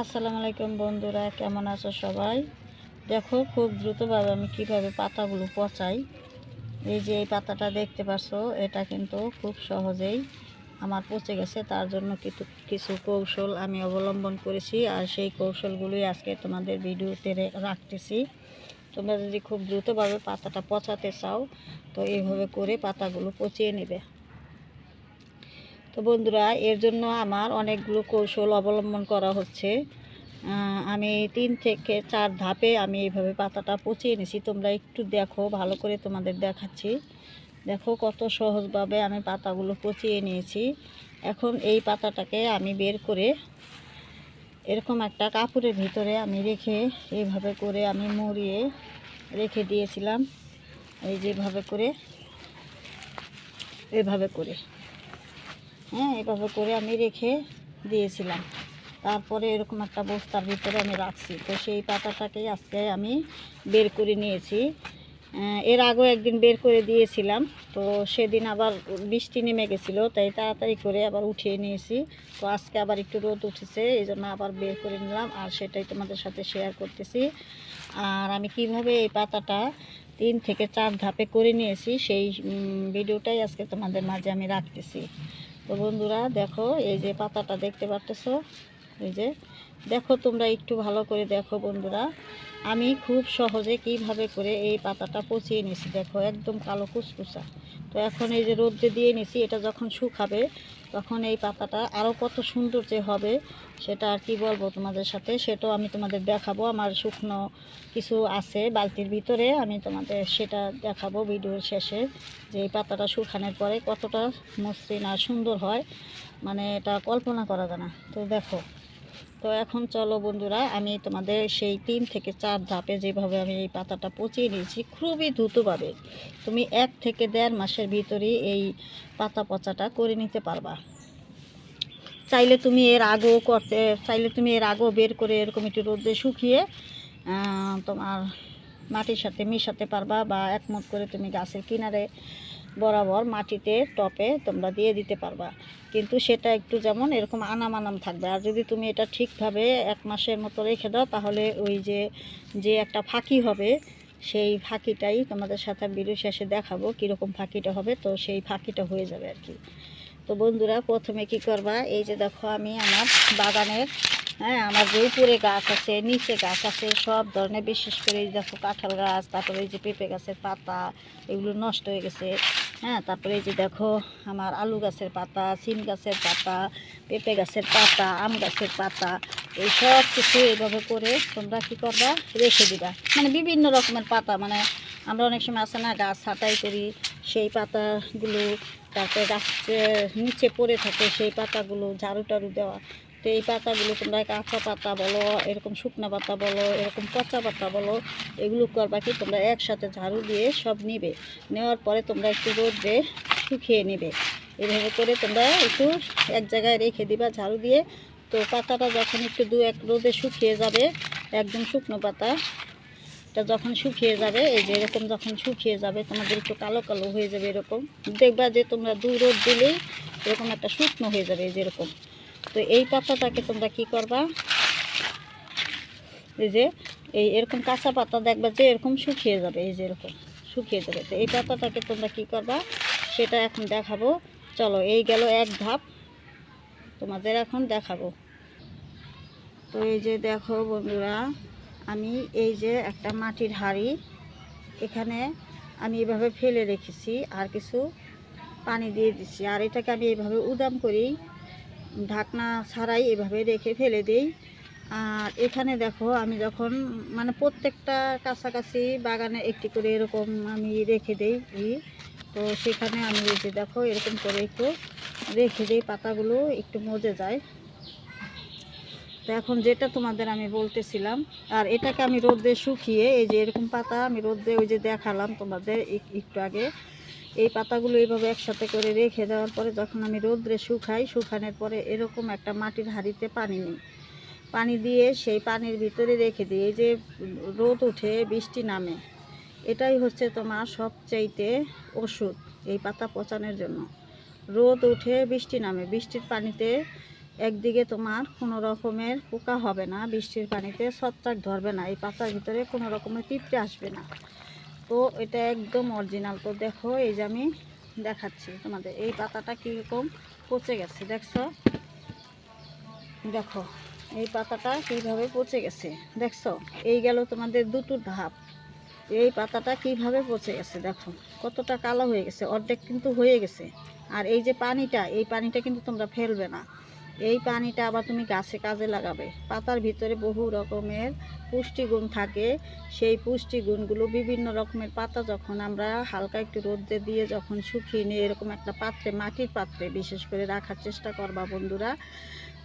আসসালামু আলাইকুম বন্ধুরা, কেমন আছো সবাই? দেখো খুব দ্রুতভাবে আমি কীভাবে পাতাগুলো পচাই। এই যে এই পাতাটা দেখতে পাচ্ছো এটা কিন্তু খুব সহজেই আমার পচে গেছে, তার জন্য কিছু কিছু কৌশল আমি অবলম্বন করেছি, আর সেই কৌশলগুলোই আজকে তোমাদের ভিডিওতে রাখতেছি। তোমরা যদি খুব দ্রুতভাবে পাতাটা পচাতে চাও, তো এইভাবে করে পাতাগুলো পচিয়ে নেবে। তো বন্ধুরা, এর জন্য আমার অনেকগুলো কৌশল অবলম্বন করা হচ্ছে। আমি তিন থেকে চার ধাপে আমি এইভাবে পাতাটা পচিয়ে নিছি। তোমরা একটু দেখো, ভালো করে তোমাদের দেখাচ্ছি। দেখো কত সহজভাবে আমি পাতাগুলো পচিয়ে নিয়েছি। এখন এই পাতাটাকে আমি বের করে এরকম একটা কাপড়ের ভিতরে আমি রেখে এইভাবে করে আমি মুড়িয়ে রেখে দিয়েছিলাম। এই যেভাবে করে, এভাবে করে। হ্যাঁ এভাবে করে আমি রেখে দিয়েছিলাম। তারপরে এরকম একটা বস্তার ভিতরে আমি রাখছি। তো সেই পাতাটাকেই আজকে আমি বের করে নিয়েছি। এর আগেও একদিন বের করে দিয়েছিলাম। তো সেদিন আবার বৃষ্টি নেমে গেছিল, তাই তাড়াতাড়ি করে আবার উঠিয়ে নিয়েছি। তো আজকে আবার একটু রোদ উঠেছে, এই জন্য আবার বের করে নিলাম। আর সেটাই তোমাদের সাথে শেয়ার করতেছি। আর আমি কীভাবে এই পাতাটা তিন থেকে চার ধাপে করে নিয়েছি, সেই ভিডিওটাই আজকে তোমাদের মাঝে আমি রাখতেছি। তো বন্ধুরা দেখো এই যে পাতাটা দেখতে পারতেছো? এই যে দেখো তোমরা একটু ভালো করে দেখো বন্ধুরা। আমি খুব সহজে কীভাবে করে এই পাতাটা পচিয়ে নিয়েছি দেখো, একদম কালো কুচকুচা তো এখন এই যে রোদ্রে দিয়ে নিছি, এটা যখন শুকাবে, তখন এই পাতাটা আরও কত সুন্দর যে হবে, সেটা আর কি বলব তোমাদের সাথে, সেটাও আমি তোমাদের দেখাবো। আমার শুকনো কিছু আছে বালতির ভিতরে, আমি তোমাদের সেটা দেখাবো ভিডিওর শেষে, যে এই পাতাটা শুকানোর পরে কতটা মসৃণ আর সুন্দর হয়। মানে এটা কল্পনা করা যায় না। তো দেখো তো এখন চলো বন্ধুরা, আমি তোমাদের সেই তিন থেকে চার ধাপে যেভাবে আমি এই পাতাটা পচিয়ে নিয়েছি, খুবই দ্রুতভাবে। তুমি এক থেকে দেড় মাসের ভিতরেই এই পাতা পচাটা করে নিতে পারবা। চাইলে তুমি এর আগেও করতে, চাইলে তুমি এর আগেও বের করে এরকম একটু রোদে শুকিয়ে তোমার মাটির সাথে মিশাতে পারবা বা একমত করে তুমি গাছের কিনারে বরাবর মাটিতে, টপে তোমরা দিয়ে দিতে পারবা। কিন্তু সেটা একটু যেমন এরকম আনাম আনাম থাকবে। আর যদি তুমি এটা ঠিকভাবে এক মাসের মতো রেখে দাও, তাহলে ওই যে যে একটা ফাঁকি হবে, সেই ফাঁকিটাই তোমাদের সাথে ভিডিও শেষে দেখাবো কীরকম ফাঁকিটা হবে। তো সেই ফাঁকিটা হয়ে যাবে আর কি। তো বন্ধুরা, প্রথমে কি করবা? এই যে দেখো আমি আমার বাগানের হ্যাঁ আমার যে উপরে গাছ আছে, নিচে গাছ আছে, সব ধরনের বিশেষ করে এই দেখো কাঁঠাল গাছ, তারপরে এই যে পেঁপে গাছের পাতা, এগুলো নষ্ট হয়ে গেছে। হ্যাঁ তারপরে এই যে দেখো আমার আলু গাছের পাতা, সিম গাছের পাতা, পেঁপে গাছের পাতা, আম গাছের পাতা, এই সব কিছু এইভাবে করে তোমরা কি করবা? রেখে দিবা। মানে বিভিন্ন রকমের পাতা মানে আমরা অনেক সময় আছে না, গাছ ছাঁটাই করি, সেই পাতাগুলো তারপরে গাছের নিচে পড়ে থাকে, সেই পাতাগুলো ঝাড়ু টাড়ু দেওয়া। তো এই পাতাগুলো তোমরা কাঁচা পাতা বলো, এরকম শুকনা পাতা বলো, এরকম পচা পাতা বলো, এগুলো করবা কি তোমরা একসাথে ঝাড়ু দিয়ে সব নিবে। নেওয়ার পরে তোমরা একটু রোদে শুকিয়ে নেবে। এভাবে করে তোমরা একটু এক জায়গায় রেখে দিবা ঝাড়ু দিয়ে। তো পাতাটা যখন একটু দু এক রোদে শুকিয়ে যাবে, একদম শুকনো পাতা এটা যখন শুকিয়ে যাবে, এই যে এরকম যখন শুকিয়ে যাবে, তোমাদের একটু কালো কালো হয়ে যাবে এরকম। দেখবা যে তোমরা দুই রোদ দিলেই এরকম একটা শুকনো হয়ে যাবে যেরকম তো এই পাতাটাকে তোমরা কি করবা? এই যে, এই এরকম কাঁচা পাতা দেখবা যে এরকম শুকিয়ে যাবে, এই যে এরকম শুকিয়ে যাবে। তো এই পাতাটাকে তোমরা কি করবা? সেটা এখন দেখাবো। চলো, এই গেল এক ধাপ। তোমাদের এখন দেখাবো। তো এই যে দেখো বন্ধুরা, আমি এই যে একটা মাটির হাঁড়ি এখানে আমি এভাবে ফেলে রেখেছি আর কিছু পানি দিয়ে দিছি আর এটাকে আমি এইভাবে উদাম করি ঢাকনা ছাড়াই এভাবে রেখে ফেলে দিই। আর এখানে দেখো, আমি যখন মানে প্রত্যেকটা কাছাকাছি বাগানে একটি করে এরকম আমি রেখে দিই। তো সেখানে আমি এই যে দেখো, এরকম করে একটু রেখে দিই, পাতাগুলো একটু মজে যায়। তো এখন যেটা তোমাদের আমি বলতেছিলাম, আর এটাকে আমি রোদে শুকিয়ে এই যে এরকম পাতা আমি রোদে ওই যে দেখালাম তোমাদের একটু আগে। এই পাতাগুলো এইভাবে একসাথে করে রেখে দেওয়ার পরে যখন আমি রোদ্রে শুকাই, শুকানোর পরে এরকম একটা মাটির হাঁড়িতে পানি নিই। পানি দিয়ে সেই পানির ভিতরে রেখে দিই। এই যে রোদ উঠে, বৃষ্টি নামে, এটাই হচ্ছে তোমার সবচাইতে ওষুধ এই পাতা পচানোর জন্য। রোদ উঠে, বৃষ্টি নামে, বৃষ্টির পানিতে একদিকে তোমার কোনো রকমের পোকা হবে না, বৃষ্টির পানিতে ছত্রাক ধরবে না, এই পাতার ভিতরে কোনো রকমের পিঁপড়ে আসবে না। তো এটা একদম অরিজিনাল তো দেখো, এই যে আমি দেখাচ্ছি তোমাদের, এই পাতাটা কীরকম পচে গেছে, দেখছ? দেখো, এই পাতাটা কীভাবে পচে গেছে, দেখছ? এই গেল তোমাদের দুটো ধাপ। এই পাতাটা কীভাবে পচে গেছে, দেখো, কতটা কালো হয়ে গেছে, অর্ধেক কিন্তু হয়ে গেছে। আর এই যে পানিটা, এই পানিটা কিন্তু তোমরা ফেলবে না। এই পানিটা আবার তুমি গাছে কাজে লাগাবে। পাতার ভিতরে বহু রকমের পুষ্টিগুণ থাকে। সেই পুষ্টিগুণগুলো বিভিন্ন রকমের পাতা যখন আমরা হালকা একটু রোদ্রে দিয়ে যখন শুকিয়ে নিয়ে এরকম একটা পাত্রে, মাটির পাত্রে বিশেষ করে রাখার চেষ্টা করবা বন্ধুরা।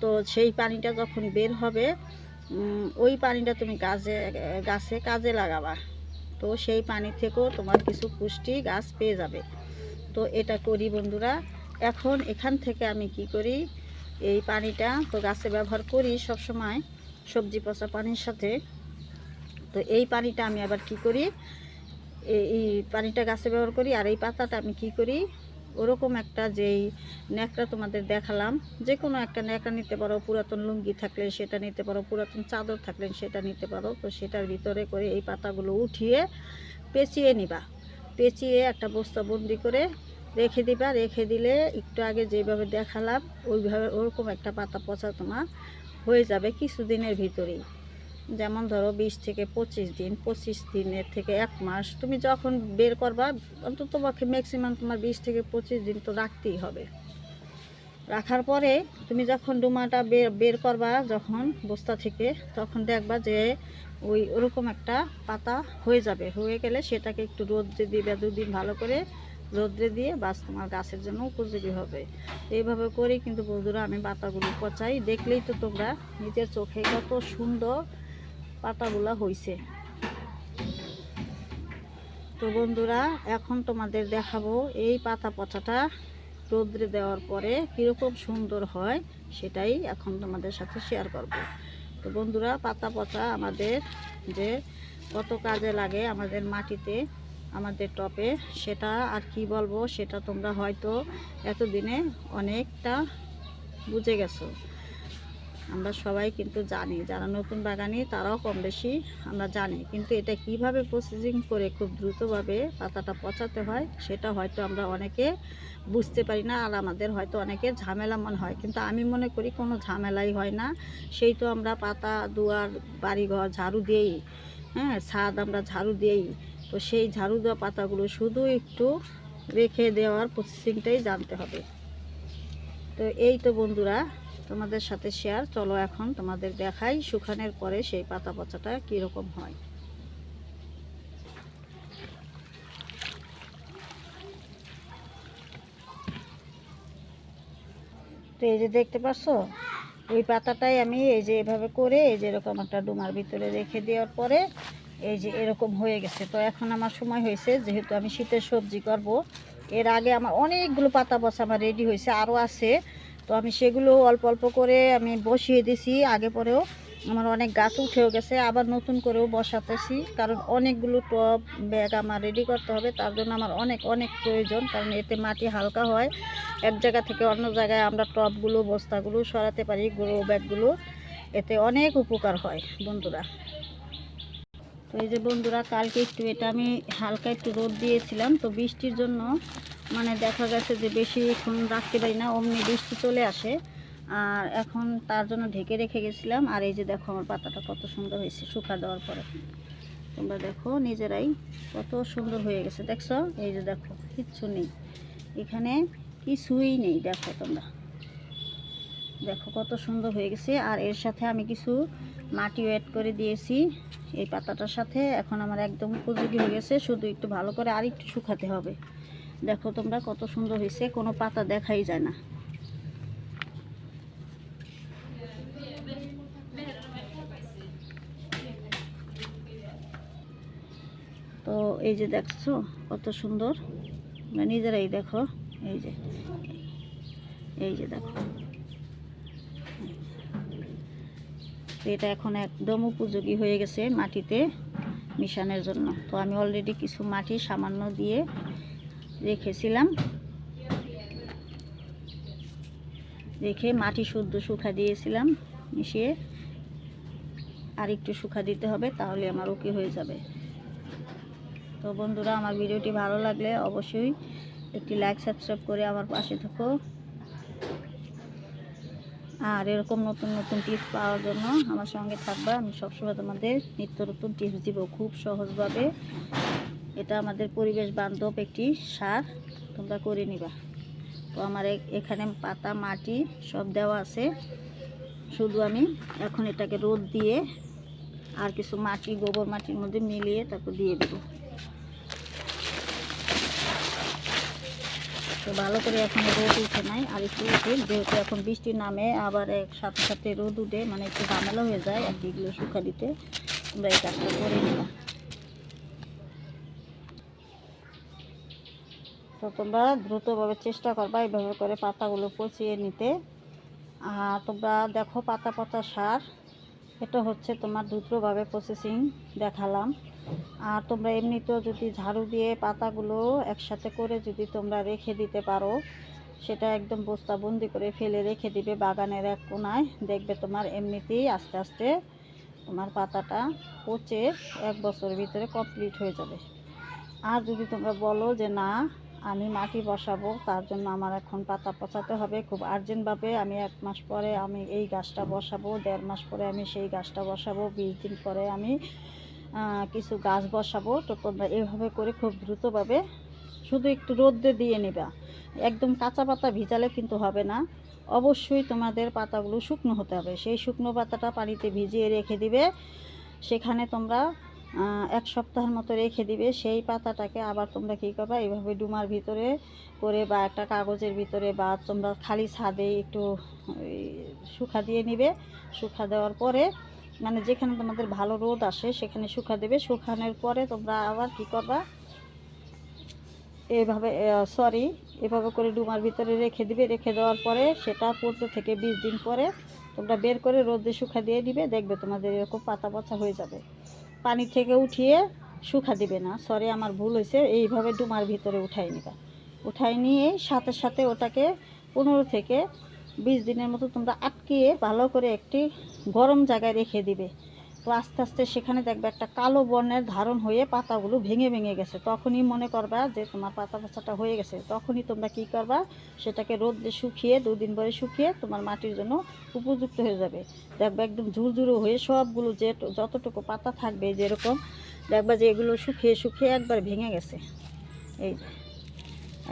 তো সেই পানিটা যখন বের হবে ওই পানিটা তুমি গাছে গাছে কাজে লাগাবা। তো সেই পানি থেকেও তোমার কিছু পুষ্টি গাছ পেয়ে যাবে। তো এটা করি বন্ধুরা। এখন এখান থেকে আমি কি করি? এই পানিটা তো গাছে ব্যবহার করি সব সময়, সবজি, পচা পানির সাথে। তো এই পানিটা আমি আবার কি করি, এই পানিটা গাছে ব্যবহার করি, আর এই পাতাটা আমি কি করি, ওরকম একটা যেই ন্যাকড়া তোমাদের দেখালাম যে কোনো একটা ন্যাকড়া নিতে পারো, পুরাতন লুঙ্গি থাকলে সেটা নিতে পারো, পুরাতন চাদর থাকলে সেটা নিতে পারো, তো সেটার ভিতরে করে এই পাতাগুলো উঠিয়ে পেঁচিয়ে নিবা। পেঁচিয়ে একটা বস্তা বন্দি করে রেখে দিবা, রেখে দিলে একটু আগে যেভাবে দেখালাম, ওইভাবে ওরকম একটা পাতা পচা তোমার হয়ে যাবে কিছুদিনের ভিতরেই। যেমন ধরো বিশ থেকে পঁচিশ দিন, পঁচিশ দিনের থেকে এক মাস, তুমি যখন বের করবা, অন্তত তোমাকে ম্যাক্সিমাম তোমার বিশ থেকে পঁচিশ দিন তো রাখতেই হবে। রাখার পরে তুমি যখন ডুমাটা বের বের করবা যখন বস্তা থেকে, তখন দেখবা যে ওই ওরকম একটা পাতা হয়ে যাবে। হয়ে গেলে সেটাকে একটু রোদ্রে দিবে দুদিন ভালো করে রোদ্রে দিয়ে বাস তোমার গাছের জন্য উপযোগী হবে। এইভাবে করেই কিন্তু বন্ধুরা আমি পাতাগুলো পচাই। দেখলেই তো তোমরা নিজের চোখে কত সুন্দর পাতাগুলা হইছে। তো বন্ধুরা, এখন তোমাদের দেখাবো এই পাতা পচাটা রোদ্রে দেওয়ার পরে কীরকম সুন্দর হয়, সেটাই এখন তোমাদের সাথে শেয়ার করব। তো বন্ধুরা, পাতা পচা আমাদের যে কত কাজে লাগে আমাদের মাটিতে আমাদের টপে, সেটা আর কি বলব, সেটা তোমরা হয়তো এতদিনে অনেকটা বুঝে গেছো। আমরা সবাই কিন্তু জানি, যারা নতুন বাগানি তারাও কম বেশি আমরা জানি। কিন্তু এটা কীভাবে প্রসেসিং করে খুব দ্রুতভাবে পাতাটা পচাতে হয়, সেটা হয়তো আমরা অনেকে বুঝতে পারি না, আর আমাদের হয়তো অনেকের ঝামেলা মনে হয়। কিন্তু আমি মনে করি কোনো ঝামেলাই হয় না। সেই তো আমরা পাতা, দুয়ার, বাড়িঘর, ঝাড়ু দিয়েই হ্যাঁ ছাদ আমরা ঝাড়ু দিয়েই তো সেই ঝাড়ু দেওয়া পাতাগুলো শুধু একটু রেখে দেওয়ার প্রসেসিংটাই জানতে হবে। তো এই তো বন্ধুরা, তোমাদের সাথে শেয়ার চলো এখন তোমাদের দেখাই শুকানোর পরে সেই পাতা পচাটা কীরকম হয়। তো এই যে দেখতে পাচ্ছ ওই পাতাটাই আমি এই যে এভাবে করে এই যে এরকম একটা ডুমার ভিতরে রেখে দেওয়ার পরে এই যে এরকম হয়ে গেছে। তো এখন আমার সময় হয়েছে, যেহেতু আমি শীতের সবজি করব, এর আগে আমার অনেকগুলো পাতা বসা আমার রেডি হয়েছে, আরও আছে। তো আমি সেগুলো অল্প অল্প করে আমি বসিয়ে দিছি, আগে পরেও আমার অনেক গাছ উঠেও গেছে, আবার নতুন করেও বসাতেছি, কারণ অনেকগুলো টব, ব্যাগ আমার রেডি করতে হবে, তার জন্য আমার অনেক অনেক প্রয়োজন, কারণ এতে মাটি হালকা হয়। এক জায়গা থেকে অন্য জায়গায় আমরা টবগুলো, বস্তাগুলো সরাতে পারি গ্রো ব্যাগগুলো এতে অনেক উপকার হয়, বন্ধুরা। তো এই যে বন্ধুরা, কালকে একটু এটা আমি হালকা একটু রোদ দিয়েছিলাম, তো বৃষ্টির জন্য মানে দেখা গেছে যে বেশি এখন রাখতে পারি না, অমনি বৃষ্টি চলে আসে। আর এখন তার জন্য ঢেকে রেখে গেছিলাম, আর এই যে দেখো আমার পাতাটা কত সুন্দর হয়েছে শুকা দেওয়ার পরে। তোমরা দেখো নিজেরাই কত সুন্দর হয়ে গেছে, দেখছ? এই যে দেখো, কিচ্ছু নেই। এখানে কিছুই নেই, দেখো তোমরা। দেখো কত সুন্দর হয়ে গেছে, আর এর সাথে আমি কিছু মাটি অ্যাড করে দিয়েছি। এই পাতাটার সাথে এখন আমার একদম উপযোগী হয়ে গেছে, শুধু একটু ভালো করে আর একটু শুকাতে হবে। দেখো তোমরা কত সুন্দর হয়েছে, কোনো পাতা দেখাই যায় না। তো এই যে দেখছ কত সুন্দর নিজেরাই দেখো, এই যে এই যে দেখো। তো এটা এখন একদম উপযোগী হয়ে গেছে মাটিতে মিশানোর জন্য। তো আমি অলরেডি কিছু মাটি সামান্য দিয়ে রেখেছিলাম। রেখে মাটি শুদ্ধ শুকা দিয়েছিলাম, মিশিয়ে আর একটু শুকা দিতে হবে তাহলে আমার ওকে হয়ে যাবে। তো বন্ধুরা, আমার ভিডিওটি ভালো লাগলে অবশ্যই একটি লাইক সাবস্ক্রাইব করে আমার পাশে থাকো। আর এরকম নতুন নতুন টিপস পাওয়ার জন্য আমার সঙ্গে থাকবা। আমি সবসময় তোমাদের নিত্য নতুন টিপস দিব খুব সহজভাবে। এটা আমাদের পরিবেশ বান্ধব একটি সার, তোমরা করে নিবা। তো আমার এখানে পাতা, মাটি সব দেওয়া আছে। শুধু আমি এখন এটাকে রোদ দিয়ে আর কিছু মাটি, গোবর মাটির মধ্যে মিলিয়ে তারপর দিয়ে দেবো। তো ভালো করে এখন রোদ উঠে নাই, আর একটু উঠে, যেহেতু এখন বৃষ্টি নামে, আবার এক সাথে সাথে রোদ উঠে মানে একটু ঝামেলা হয়ে যায়, আর এগুলো শুকা দিতে। তোমরা এই কাজটা করে নিবা তো তোমরা দ্রুতভাবে চেষ্টা করবা এইভাবে করে পাতাগুলো পচিয়ে নিতে। আর তোমরা দেখো পাতা পাতা সার। এটা হচ্ছে তোমার দ্রুতভাবে প্রসেসিং দেখালাম। আর তোমরা এমনিতেও যদি ঝাড়ু দিয়ে পাতাগুলো একসাথে করে যদি তোমরা রেখে দিতে পারো, সেটা একদম বস্তাবন্দি করে ফেলে রেখে দিবে বাগানের এক কোনায়। দেখবে তোমার এমনিতেই আস্তে আস্তে তোমার পাতাটা পচে এক বছরের ভিতরে কমপ্লিট হয়ে যাবে। আর যদি তোমরা বলো যে না আমি মাটি বসাবো, তার জন্য আমার এখন পাতা পচাতে হবে। খুব আর্জেন্টভাবে আমি এক মাস পরে আমি এই গাছটা বসাবো, দেড় মাস পরে আমি সেই গাছটা বসাবো, বিশ দিন পরে আমি কিছু গাছ বসাবো। তো তোমরা এভাবে করে খুব দ্রুতভাবে শুধু একটু রোদ্রে দিয়ে নেবা। একদম কাঁচা পাতা ভিজালে কিন্তু হবে না। অবশ্যই তোমাদের পাতাগুলো শুকনো হতে হবে। সেই শুকনো পাতাটা পানিতে ভিজিয়ে রেখে দিবে। সেখানে তোমরা এক সপ্তাহের মতো রেখে দিবে। সেই পাতাটাকে আবার তোমরা কী করবা, এইভাবে ডুমার ভিতরে করে বা একটা কাগজের ভিতরে বা তোমরা খালি ছাদে একটু শুকা দিয়ে নিবে। শুকা দেওয়ার পরে মানে যেখানে তোমাদের ভালো রোদ আসে সেখানে শুকা দেবে। শুকানোর পরে তোমরা আবার কী করবা এইভাবে সরি এভাবে করে ডুমার ভিতরে রেখে দিবে। রেখে দেওয়ার পরে সেটা পনেরো থেকে বিশ দিন পরে তোমরা বের করে রোদে শুকা দিয়ে দিবে দেখবে তোমাদের এরকম পাতা পচা হয়ে যাবে। পানি থেকে উঠিয়ে শুকা দিবে না। সরি আমার ভুল হয়েছে। এইভাবে ডুমার ভিতরে উঠাই নিবা। উঠাই নিয়ে সাথে সাথে ওটাকে পনেরো থেকে বিশ দিনের মতো তোমরা আটকিয়ে ভালো করে একটি গরম জায়গায় রেখে দিবে। তো আস্তে আস্তে সেখানে দেখবে একটা কালো বর্ণের ধারণ হয়ে পাতাগুলো ভেঙে ভেঙে গেছে। তখনই মনে করবা যে তোমার পাতা পচাটা হয়ে গেছে। তখনই তোমরা কি করবা? সেটাকে রোদে শুকিয়ে দুদিন পরে শুকিয়ে তোমার মাটির জন্য উপযুক্ত হয়ে যাবে। দেখবে একদম ঝুরঝুরো হয়ে সবগুলো যে যতটুকু পাতা থাকবে যেরকম, দেখবা যে এগুলো শুকিয়ে শুকিয়ে একবার ভেঙে গেছে। এই যে,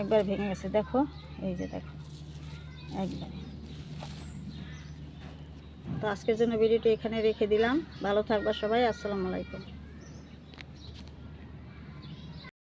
একবার ভেঙে গেছে। দেখো, এই যে দেখো একবার তো আজকের জন্য ভিডিওটি এখানে রেখে দিলাম। ভালো থাকবা সবাই আসসালামু আলাইকুম।